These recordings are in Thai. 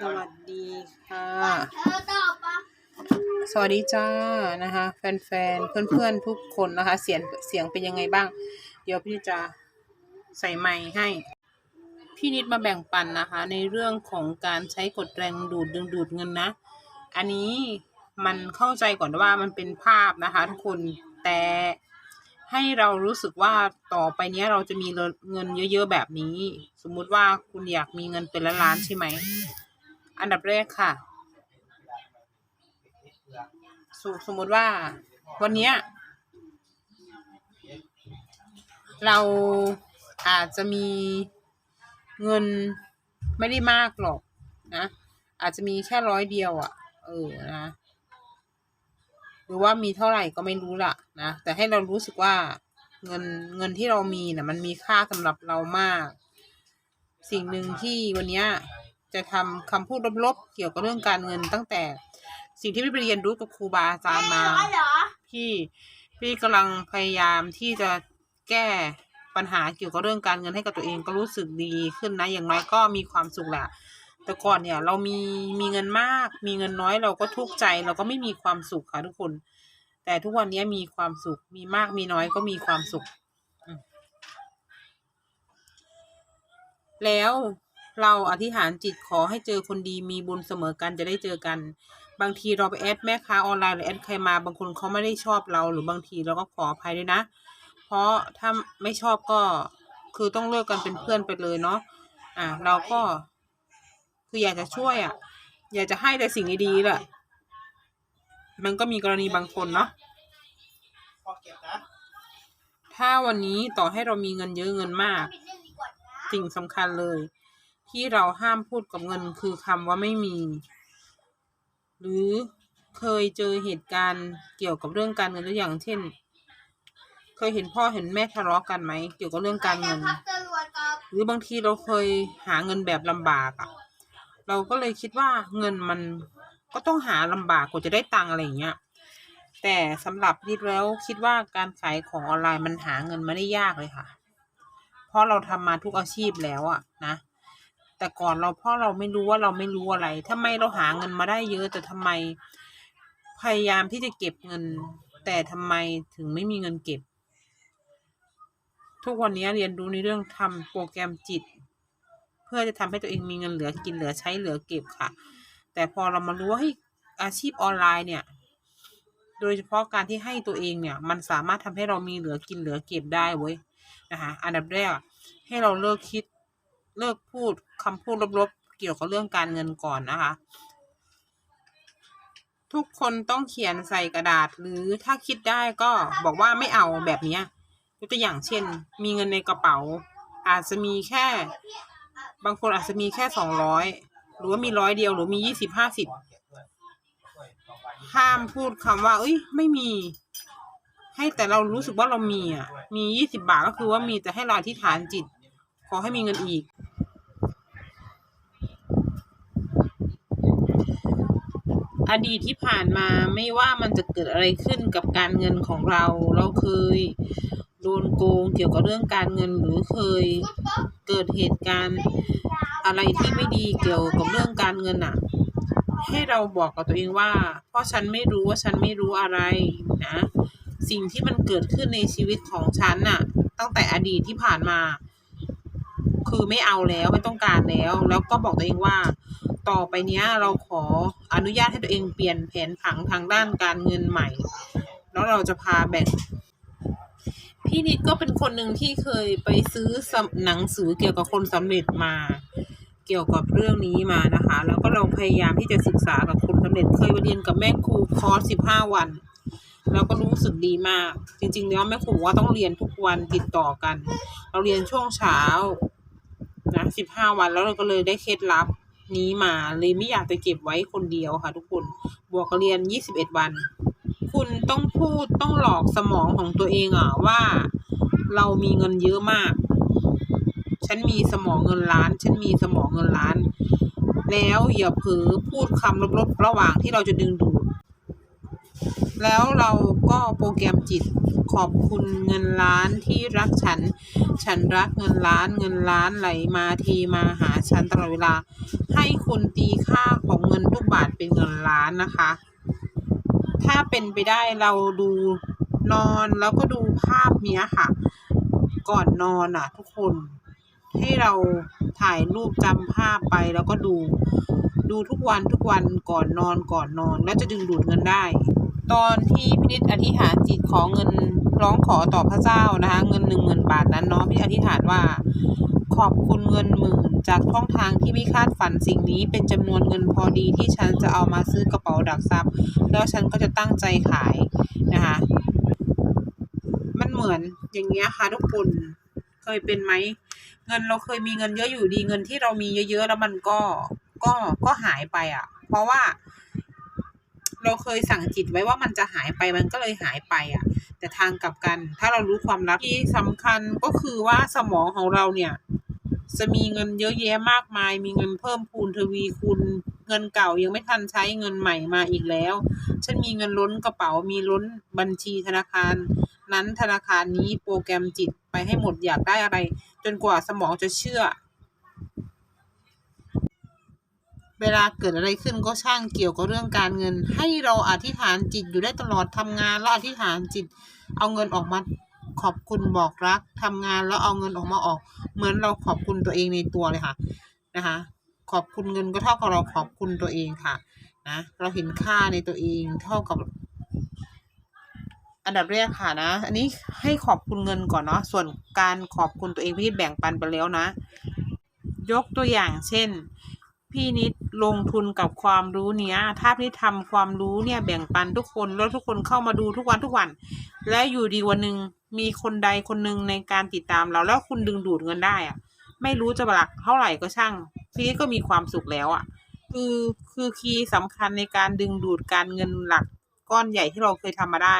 สวัสดีค่ะเธอตอบปะสวัสดีจ้านะคะ แฟนๆ เพื่อนๆ ทุกคนนะคะ เสียงเสียงเป็นยังไงบ้าง เดี๋ยวพี่จะใส่ไมค์ให้ พี่นิดมาแบ่งปันนะคะ ในเรื่องของการใช้กดแรงดูดดึงดูดเงินนะ อันนี้มันเข้าใจก่อนว่ามันเป็นภาพนะคะ ทุกคนแต่ ให้เรารู้สึกว่าต่อไปเนี้ยเราจะมีเงินเยอะๆแบบนี้ สมมุติว่าคุณอยากมีเงินเป็นล้านๆใช่ไหม อันดับแรกค่ะ สสมมติว่าวันเนี้ยเราอาจจะมีเงินไม่ได้มากหรอกนะ อาจจะมีแค่ร้อยเดียวอะ่ะ เออนะ รือว่ามีเท่าไหร่ก็ไม่รู้ล่ะนะ แต่ให้เรารู้สึกว่าเงินเงินที่เรามีนะ่ะมันมีค่าสำหรับเรามาก สิ่งหนึ่งที่วันนี้จะทำคำพูดลบๆเกี่ยวกับเรื่องการเงินตั้งแต่ สิ่งที่พี่ไปเรียนรู้กับครูบาอาจารย์มาพี่พี่กำลังพยายามที่จะแก้ปัญหาเกี่ยวกับเรื่องการเงินให้กับตัวเองก็รู้สึกดีขึ้นนะ อย่างน้อยก็มีความสุขแหละแต่ก่อนเนี่ยเรามีมีเงินมาก มีเงินน้อยเราก็ทุกข์ใจเราก็ไม่มีความสุขค่ะทุกคน แต่ทุกวันนี้มีความสุข มีมากมีน้อยก็มีความสุข แล้วเราอธิษฐานจิตขอให้เจอคนดีมีบุญเสมอกันจะได้เจอกัน บางทีเราไปแอดแม่ค้าออนไลน์หรือแอดใครมาบางคนเขาไม่ได้ชอบเรา หรือบางทีเราก็ขออภัยด้วยนะ เพราะถ้าไม่ชอบก็คือต้องเลิกกันเป็นเพื่อนไปเลยเนาะอะเราก็คืออยากจะช่วยอะ อยากจะให้แต่สิ่งดีๆแหละ มันก็มีกรณีบางคนเนาะถ้าวันนี้ต่อให้เรามีเงินเยอะเงินมาก สิ่งสำคัญเลย ที่เราห้ามพูดกับเงินคือคำว่าไม่มี หรือเคยเจอเหตุการณ์เกี่ยวกับเรื่องการเงินหรืออย่างเช่น เคยเห็นพ่อเห็นแม่ทะเลาะกันไหมเกี่ยวกับเรื่องการเงิน หรือบางทีเราเคยหาเงินแบบลำบากอะ่ะ เราก็เลยคิดว่าเงินมัน ก็ต้องหาลำบากกว่าจะได้ตังอะไรอย่างเงี้ย แต่สำหรับนิดแล้วคิดว่าการขายของออนไลน์มันหาเงินไม่ได้ยากเลยค่ะ เพราะเราทำมาทุกอาชีพแล้วอะนะ แต่ก่อนเราเพราะเราไม่รู้ว่าเราไม่รู้อะไรทำไมเราหาเงินมาได้เยอะแต่ทำไมพยายามที่จะเก็บเงิน แต่ทำไมถึงไม่มีเงินเก็บ ทุกวันนี้เรียนรู้ในเรื่องทำโปรแกรมจิต เพื่อจะทำให้ตัวเองมีเงินเหลือกินเหลือใช้เหลือเก็บค่ะ แต่พอเรามารู้ว่าเฮ้อาชีพออนไลน์เนี่ย โดยเฉพาะการที่ให้ตัวเองเนี่ย มันสามารถทำให้เรามีเหลือกินเหลือเก็บได้เว้ยนะคะอันดับแรกให้เราเลิกคิดเลิกพูดคำพูดลบๆ เกี่ยวกับเรื่องการเงินก่อนนะคะ ทุกคนต้องเขียนใส่กระดาษหรือถ้าคิดได้ก็บอกว่าไม่เอาแบบเนี้ยยกตัวอย่างเช่น มีเงินในกระเป๋า อาจจะมีแค่ บางคนอาจจะมีแค่สองร้อย หรือว่ามีร้อยเดียวหรือมียี่สิบห้าสิบห้ามพูดคำว่า เอ้ย ไม่มี ให้แต่เรารู้สึกว่าเรามีอะ มียี่สิบาทก็คือว่ามีแต่ให้เราอธิษฐานจิต ขอให้มีเงินอีก อดีตที่ผ่านมาไม่ว่ามันจะเกิดอะไรขึ้นกับการเงินของเรา เราเคยโดนโกงเกี่ยวกับเรื่องการเงินหรือเคยเกิดเหตุการณ์ อะไรที่ไม่ดีเกี่ยวกับเรื่องการเงินอะให้เราบอกกับตัวเองว่า เพราะฉันไม่รู้ว่าฉันไม่รู้อะไรนะ สิ่งที่มันเกิดขึ้นในชีวิตของฉันน่ะ ตั้งแต่อดีตที่ผ่านมา คือไม่เอาแล้วไม่ต้องการแล้ว แล้วก็บอกตัวเองว่า ต่อไปเนี้ยเราขออนุญาตให้ตัวเองเปลี่ยนแผนผังทางด้านการเงินใหม่ แล้วเราจะพาแบ่งพี่นิดก็เป็นคนหนึ่งที่เคยไปซื้อหนังสือเกี่ยวกับคนสำเร็จมา เกี่ยวกับเรื่องนี้มานะคะ แล้วก็เราพยายามที่จะศึกษากับคนสำเร็จเคยไปเรียนกับแม่ครูคอร์สสิบห้าวัน แล้วก็รู้สึกดีมาก จริงๆแล้วแม่ครูบอกว่าต้องเรียนทุกวันติดต่อกัน เราเรียนช่วงเช้านะสิบห้าวันแล้วเราก็เลยได้เคล็ดลับนี้มาเลยไม่อยากจะเก็บไว้คนเดียวค่ะทุกคนบวกกับเรียนยี่สิบเอ็ดวัน คุณต้องพูดต้องหลอกสมองของตัวเองอะว่าเรามีเงินเยอะมาก ฉันมีสมองเงินล้าน ฉันมีสมองเงินล้าน แล้วอย่าเผลอพูดคำลบๆระหว่างที่เราจะดึงดูด แล้วเราก็โปรแกรมจิตขอบคุณเงินล้านที่รักฉัน ฉันรักเงินล้านเงินล้านไหลมาทีมาหาฉันตลอดเวลา ให้คุณตีค่าของเงินทุกบาทเป็นเงินล้านนะคะ ถ้าเป็นไปได้เราดูนอนแล้วก็ดูภาพเนี้ยค่ะ ก่อนนอนอะ ทุกคน ให้เราถ่ายรูปจำภาพไปแล้วก็ดู ดูทุกวันทุกวันก่อนนอนก่อนนอน แล้วจะดึงดูดเงินได้ ตอนที่พินิจอธิษฐานจิตขอเงินร้องขอต่อพระเจ้านะคะ เงินหนึ่งหมื่นบาทนั้นเนาะพินิจอธิษฐานว่า ขอบคุณเงินหมื่นจากช่องทางที่ไม่คาดฝันสิ่งนี้เป็นจำนวนเงินพอดีที่ฉันจะเอามาซื้อกระเป๋าดักทรัพย์ แล้วฉันก็จะตั้งใจขายนะคะมันเหมือนอย่างเงี้ยค่ะทุกคนเคยเป็นไหม งินเราเคยมีเงินเยอะอยู่ดีเงินที่เรามีเยอะๆแล้วมันก็ก็ก็หายไปอะ เพราะว่า เราเคยสั่งจิตไว้ว่ามันจะหายไปมันก็เลยหายไปอะ แต่ทางกลับกัน ถ้าเรารู้ความลับที่สำคัญก็คือว่าสมองของเราเนี่ย จะมีเงินเยอะแยะมากมาย มีเงินเพิ่มพูนทวีคูณเงินเก่ายังไม่ทันใช้เงินใหม่มาอีกแล้ว ฉันมีเงินล้นกระเป๋ามีล้นบัญชีธนาคาร นั้นธนาคารนี้โปรแกรมจิตไปให้หมดอยากได้อะไร จนกว่าสมองจะเชื่อ เวลาเกิดอะไรขึ้นก็ช่างเกี่ยวกับเรื่องการเงิน ให้เราอธิษฐานจิตอยู่ได้ตลอดทำงานแล้วอธิษฐานจิต เอาเงินออกมาขอบคุณบอกรักทำงานแล้วเอาเงินออกมาออก เหมือนเราขอบคุณตัวเองในตัวเลยค่ะนะคะ ขอบคุณเงินก็เท่ากับเราขอบคุณตัวเองค่ะนะเราเห็นค่าในตัวเองเท่ากับ อันดับแรกค่ะนะ อันนี้ให้ขอบคุณเงินก่อนเนาะ ส่วนการขอบคุณตัวเองที่แบ่งปันไปแล้วนะ ยกตัวอย่างเช่น พี่นิดลงทุนกับความรู้เนี้ย ถ้าพี่ทำความรู้เนี่ยแบ่งปันทุกคนแล้วทุกคนเข้ามาดูทุกวันทุกวัน และอยู่ดีวันหนึ่งมีคนใดคนหนึ่งในการติดตามเราแล้วคุณดึงดูดเงินได้อะไม่รู้จะหลักเท่าไหร่ก็ช่าง พี่นิดก็มีความสุขแล้วอะคือคือคีย์สำคัญในการดึงดูดการเงินหลักก้อนใหญ่ที่เราเคยทำมาได้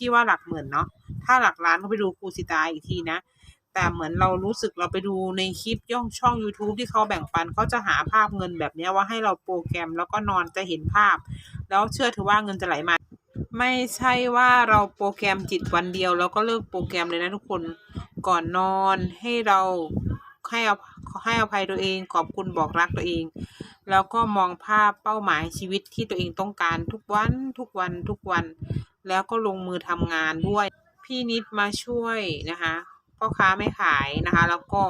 ที่ว่าหลักหมื่นเนาะถ้าหลักล้านก็ไปดูครูสิตาอีกทีนะ แต่เหมือนเรารู้สึกเราไปดูในคลิปย่องช่อง YouTube ที่เขาแบ่งปันเขาจะหาภาพเงินแบบนี้ว่าให้เราโปรแกรมแล้วก็นอนจะเห็นภาพ แล้วเชื่อถือว่าเงินจะไหลมาไม่ใช่ว่าเราโปรแกรมจิตวันเดียวแล้วก็เลิกโปรแกรมเลยนะทุกคนก่อนนอนให้เราให้อภให้อภัยตัวเองขอบคุณบอกรักตัวเอง แล้วก็มองภาพเป้าหมายชีวิตที่ตัวเองต้องการทุกวันทุกวันทุกวัน แล้วก็ลงมือทำงานด้วย พี่นิดมาช่วยนะคะพ่อค้าไม่ขายนะคะ แล้วก็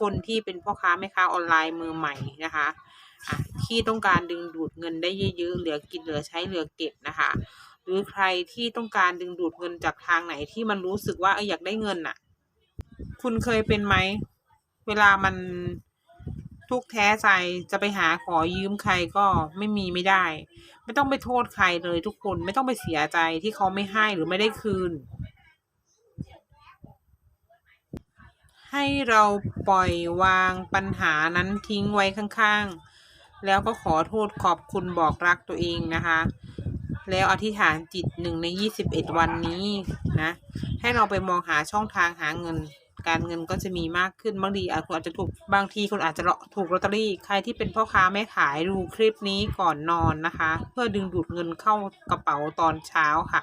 คนที่เป็นพ่อค้าแม่ค้าออนไลน์มือใหม่นะคะะที่ต้องการดึงดูดเงินได้เยอะๆเหลือกินเหลือใช้เหลือเก็บนะคะ หรือใครที่ต้องการดึงดูดเงินจากทางไหนที่มันรู้สึกว่าอออยากได้เงินน่ะ คุณเคยเป็นไหม เวลามัน ทุกแท้ใจจะไปหาขอยืมใครก็ไม่มีไม่ได้ ไม่ต้องไปโทษใครเลยทุกคนไม่ต้องไปเสียใจที่เขาไม่ให้หรือไม่ได้คืน ให้เราปล่อยวางปัญหานั้นทิ้งไว้ข้างๆ แล้วก็ขอโทษขอบคุณบอกรักตัวเองนะคะ แล้วอธิษฐานจิตหนึ่งในยี่สิบเอ็ดวันนี้นะ ให้เราไปมองหาช่องทางหาเงิน การเงินก็จะมีมากขึ้นบางทีอาจคุณอาจจะถูกบางทีคุณอาจจะถูกลอตเตอรี่ ใครที่เป็นพ่อค้าแม่ขายดูคลิปนี้ก่อนนอนนะคะ เพื่อดึงดูดเงินเข้ากระเป๋าตอนเช้าค่ะ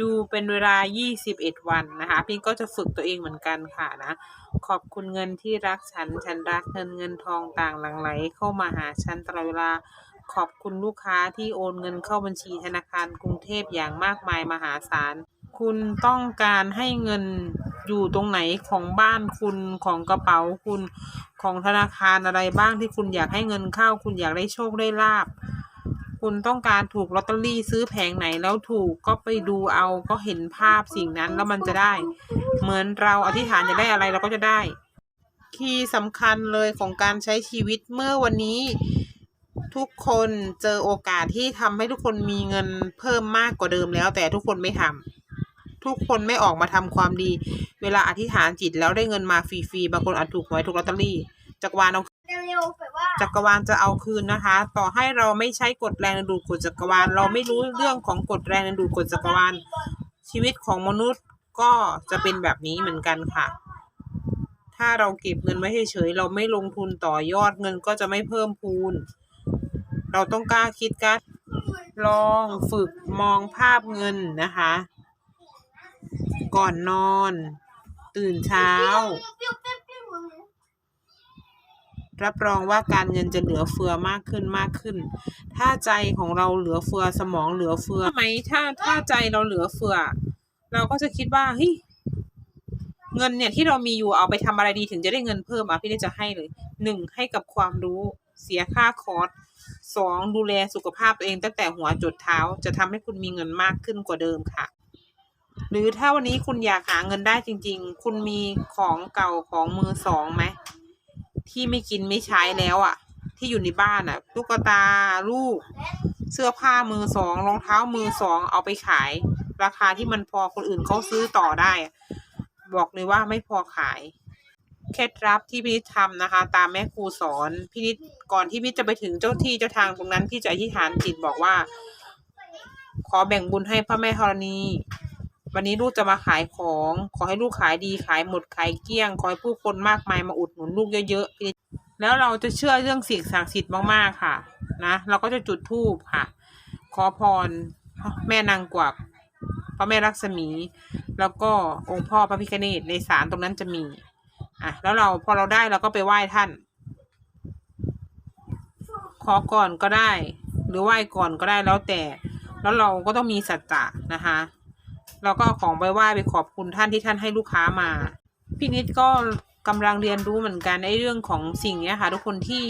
ดูเป็นเวลา 21 วันนะคะพี่ก็จะฝึกตัวเองเหมือนกันค่ะนะขอบคุณเงินที่รักฉัน ฉันรักเงินเงินทองต่างหลั่งไหล เข้ามาหาฉันตลอดเวลาขอบคุณลูกค้าที่โอนเงินเข้าบัญชีธนาคารกรุงเทพอย่างมากมายมหาศาล คุณต้องการให้เงินอยู่ตรงไหนของบ้านคุณของกระเป๋าคุณของธนาคารอะไรบ้างที่คุณอยากให้เงินเข้า คุณอยากได้โชคได้ลาบ คุณต้องการถูกลอตเตอรี่ซื้อแผงไหนแล้วถูกก็ไปดูเอาก็เห็นภาพสิ่งนั้นแล้วมันจะได้ เหมือนเราอธิษฐานจะได้อะไรเราก็จะได้ คีย์สำคัญเลยของการใช้ชีวิตเมื่อวันนี้ทุกคนเจอโอกาสที่ทำให้ทุกคนมีเงินเพิ่มมากกว่าเดิมแล้ว แต่ทุกคนไม่ทำ ทุกคนไม่ออกมาทำความดี เวลาอธิษฐานจิตแล้วได้เงินมาฟรีๆบางคนอาจถูกหวยถูกลอตเตอรี่จักรวาลเอาเร็วๆแบบว่าจักรวาลจะเอาคืนนะคะ ต่อให้เราไม่ใช้กฎแรงดึงดูดกฎจักรวาล เราไม่รู้เรื่องของกฎแรงดึงดูดกฎจักรวาล ชีวิตของมนุษย์ก็จะเป็นแบบนี้เหมือนกันค่ะ ถ้าเราเก็บเงินไว้เฉยๆเราไม่ลงทุนต่อยอดเงินก็จะไม่เพิ่มพูน เราต้องกล้าคิดกล้าลองฝึกมองภาพเงินนะคะ ก่อนนอน ตื่นเช้า รับรองว่าการเงินจะเหลือเฟือมากขึ้นมากขึ้น ถ้าใจของเราเหลือเฟือสมองเหลือเฟือไหมถ้าถ้าใจเราเหลือเฟือ เราก็จะคิดว่าเฮ้ยเงินเนี่ยที่เรามีอยู่เอาไปทำอะไรดีถึงจะได้เงินเพิ่มอะพี่จะให้เลยหนึ่งให้กับความรู้เสียค่าคอร์สสองดูแลสุขภาพตัวเองตั้งแต่หัวจดเท้า จะทำให้คุณมีเงินมากขึ้นกว่าเดิมค่ะ หรือถ้าวันนี้คุณอยากหาเงินได้จริง ๆ คุณมีของเก่าของมือสองไหมที่ไม่กินไม่ใช้แล้วอะ่ะ ที่อยู่ในบ้านอะ่ะตุ๊กตาลูก เสื้อผ้ามือสองรองเท้ามือสองเอาไปขาย ราคาที่มันพอคนอื่นเขาซื้อต่อได้ บอกเลยว่าไม่พอขายเคล็ดลับที่พี่นิดทำนะคะ ตามแม่ครูสอนพี่นิดก่อนที่พี่จะไปถึงเจ้าที่เจ้าทางตรงนั้นพี่จะอธิษฐานจิตบอกว่า ขอแบ่งบุญให้พระแม่ธรณี วันนี้ลูกจะมาขายของ ขอให้ลูกขายดีขายหมดขายเกลี้ยง ขอให้ผู้คนมากมายมาอุดหนุนลูกเยอะๆ แล้วเราจะเชื่อเรื่องสิ่งศักดิ์สิทธิ์มากๆค่ะ นะ เราก็จะจุดธูปค่ะ ขอพรแม่นางกวักพระแม่ลักษมี แล้วก็องค์พ่อพระพิฆเนศในศาลตรงนั้นจะมี อะ แล้วเราพอเราได้เราก็ไปไหว้ท่าน ขอก่อนก็ได้ หรือไหว้ก่อนก็ได้แล้วแต่ แล้วเราก็ต้องมีสัจจะนะคะ เราก็เอาของไปไหว้ไปขอบคุณท่านที่ท่านให้ลูกค้ามา พี่นิดก็กำลังเรียนรู้เหมือนกันไอ้เรื่องของสิ่งเนี้ยค่ะ ทุกคนที่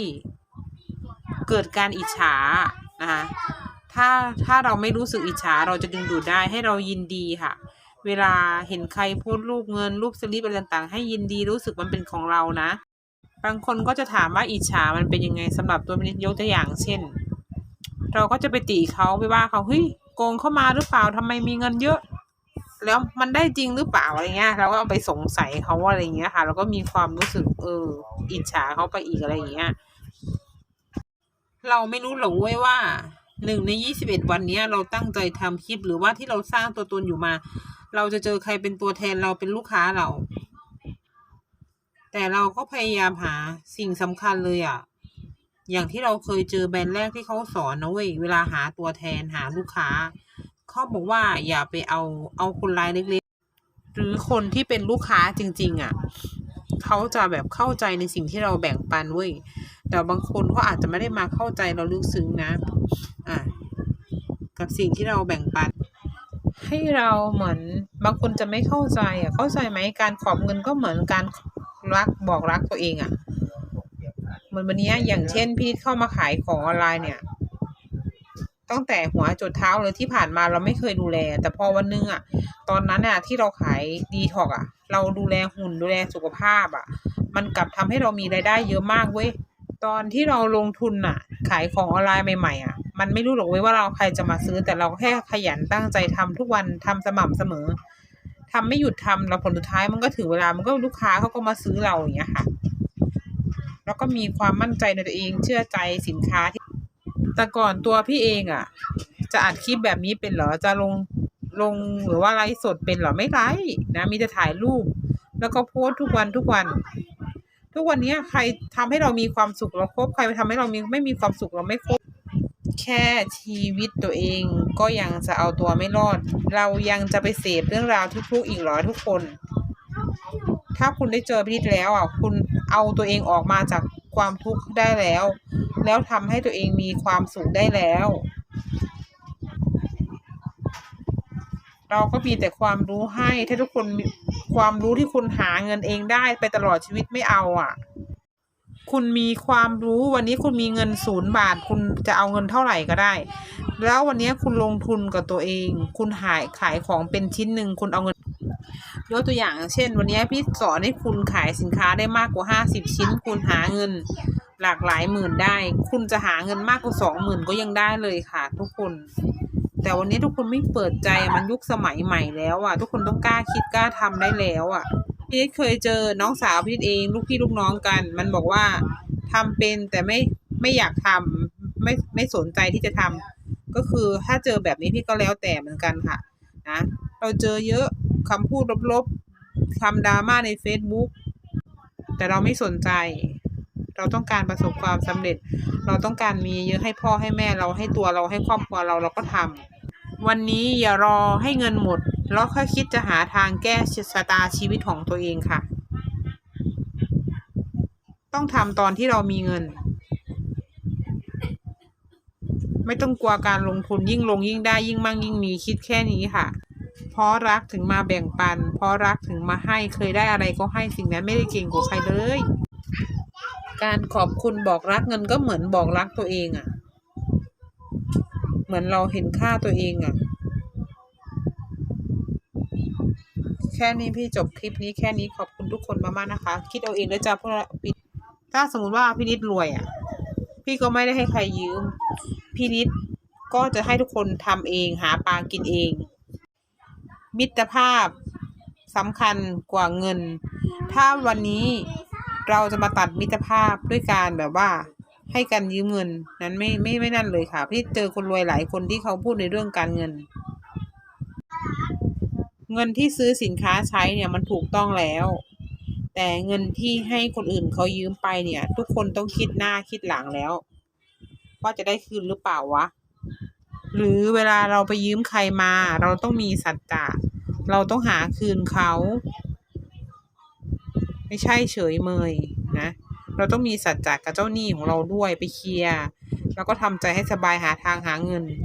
เกิดการอิจฉานะคะถ้าถ้าเราไม่รู้สึกอิจฉาเราจะดึงดูดได้ให้เรายินดีค่ะ เวลาเห็นใครโพสต์รูปเงินรูปสลิปอะไรต่างๆ ให้ยินดีรู้สึกมันเป็นของเรานะ บางคนก็จะถามว่าอิจฉามันเป็นยังไงสำหรับตัวพี่นิดยกตัวอย่างเช่น เราก็จะไปตีเขาไปว่าเขาเฮ้ยโกงเข้ามาหรือเปล่าทำไมมีเงินเยอะ แล้วมันได้จริงหรือเปล่าอะไรเงี้ยเราก็เอาไปสงสัยเขาว่าอะไรเงี้ยค่ะแล้วก็มีความรู้สึกเอออิจฉาเขาไปอีกอะไรเงี้ย เราไม่รู้หรอกเว้ยว่าหนึ่งในยี่สิบเอ็ดวันนี้เราตั้งใจทำคลิปหรือว่าที่เราสร้างตัวตนอยู่มา เราจะเจอใครเป็นตัวแทนเราเป็นลูกค้าเรา แต่เราก็พยายามหาสิ่งสำคัญเลยอะ อย่างที่เราเคยเจอแบรนด์แรกที่เขาสอนนะเว้ยเวลาหาตัวแทนหาลูกค้า เขาบอกว่าอย่าไปเอาเอาคนรายเล็กๆ หรือคนที่เป็นลูกค้าจริง ๆอะเขาจะแบบเข้าใจในสิ่งที่เราแบ่งปันเว้ยแต่บางคนเขาอาจจะไม่ได้มาเข้าใจเราลึกซึ้งนะ อะกับสิ่งที่เราแบ่งปัน ให้เราเหมือนบางคนจะไม่เข้าใจอะ เข้าใจไหมการขอบเงินก็เหมือนการรักบอกรักตัวเองอะเหมือนวันนี้อย่างเช่นพี่เข้ามาขายของออนไลน์เนี่ย ตั้งแต่หัวจดเท้าเลยที่ผ่านมาเราไม่เคยดูแล แต่พอวันนึงอะตอนนั้นอะที่เราขายดีท็อกอะเราดูแลหุ่นดูแลสุขภาพอะมันกลับทำให้เรามีรายได้เยอะมากเว้ยตอนที่เราลงทุนอะขายของออนไลน์ใหม่ๆอะมันไม่รู้หรอกเว้ยว่าเราใครจะมาซื้อ แต่เราแค่ขยันตั้งใจทำทุกวันทำสม่ำเสมอทำไม่หยุดทำแล้วผลสุดท้ายมันก็ถึงเวลามันก็ลูกค้าเขาก็มาซื้อเราอย่างเงี้ยค่ะ แล้วก็มีความมั่นใจในตัวเองเชื่อใจสินค้าที่ แต่ก่อนตัวพี่เองอะ จะอัดคลิปแบบนี้เป็นเหรอจะลงลงหรือว่าไลฟ์สดเป็นเหรอไม่ไลฟ์นะมีแต่ถ่ายรูป แล้วก็โพสทุกวันทุกวัน ทุกวันนี้ใครทำให้เรามีความสุขเราครบใครทำให้เรามีไม่มีความสุขเราไม่ครบแค่ชีวิตตัวเองก็ยังจะเอาตัวไม่รอด เรายังจะไปเสพเรื่องราวทุกๆอีกหรอทุกคน ถ้าคุณได้เจอพิษแล้วอะคุณเอาตัวเองออกมาจาก ความทุกข์ได้แล้ว แล้วทำให้ตัวเองมีความสุขได้แล้ว เราก็มีแต่ความรู้ให้ ถ้าทุกคนความรู้ที่คุณหาเงินเองได้ไปตลอดชีวิตไม่เอาอะ คุณมีความรู้วันนี้คุณมีเงินศูนย์บาท คุณจะเอาเงินเท่าไหร่ก็ได้ แล้ววันนี้คุณลงทุนกับตัวเอง คุณหายขายของเป็นชิ้นหนึ่งคุณเอาเงิน ยกตัวอย่างเช่น วันนี้พี่สอนให้คุณขายสินค้าได้มากกว่าห้าสิบชิ้น คุณหาเงินหลากหลายหมื่นได้ คุณจะหาเงินมากกว่าสองหมื่นก็ยังได้เลยค่ะ ทุกคน แต่วันนี้ทุกคนไม่เปิดใจมันยุคสมัยใหม่แล้วอะ ทุกคนต้องกล้าคิดกล้าทำได้แล้วอะพี่เคยเจอน้องสาวพี่เองลูกพี่ลูกน้องกัน มันบอกว่าทำเป็นแต่ไม่ไม่อยากทำไม่ไม่สนใจที่จะทำก็คือถ้าเจอแบบนี้พี่ก็แล้วแต่เหมือนกันค่ะ นะเราเจอเยอะคำพูดลบๆคำดราม่าใน Facebook แต่เราไม่สนใจ เราต้องการประสบความสำเร็จ เราต้องการมีเยอะให้พ่อให้แม่เราให้ตัวเราให้ครอบครัวเราเราก็ทำวันนี้อย่ารอให้เงินหมด แล้วค่อยคิดจะหาทางแก้ชะตาชีวิตของตัวเองค่ะ ต้องทำตอนที่เรามีเงิน ไม่ต้องกลัวการลงทุนยิ่งลงยิ่งได้ยิ่งมั่งยิ่งมีคิดแค่นี้ค่ะ เพราะรักถึงมาแบ่งปัน เพราะรักถึงมาให้เคยได้อะไรก็ให้สิ่งนั้นไม่ได้เก่งกว่าใครเลย การขอบคุณบอกรักเงินก็เหมือนบอกรักตัวเองอะ่ะ เหมือนเราเห็นค่าตัวเองอะ่ะ แค่นี้พี่จบคลิปนี้แค่นี้ขอบคุณทุกคนมากๆนะคะ คิดเอาเองแล้วจ้าพวกเราถ้าสมมติว่าพี่นิดรวยอะ่ะ พี่ก็ไม่ได้ให้ใครยืม พี่นิดก็จะให้ทุกคนทำเองหาปลากินเอง มิตรภาพสำคัญกว่าเงิน ถ้าวันนี้เราจะมาตัดมิตรภาพด้วยการแบบว่าให้กันยืมเงินนั้นไม่ไม่ไม่นั่นเลยค่ะ พี่เจอคนรวยหลายคนที่เขาพูดในเรื่องการเงิน เงินที่ซื้อสินค้าใช้เนี่ยมันถูกต้องแล้ว แต่เงินที่ให้คนอื่นเขายืมไปเนี่ย ทุกคนต้องคิดหน้าคิดหลังแล้ว ว่าจะได้คืนหรือเปล่าวะ หรือเวลาเราไปยืมใครมา เราต้องมีสัจจะเราต้องหาคืนเขา ไม่ใช่เฉยเมยนะ เราต้องมีสัจจะกับเจ้าหนี้ของเราด้วยไปเคลียร์แล้วก็ทำใจให้สบายหาทางหาเงิน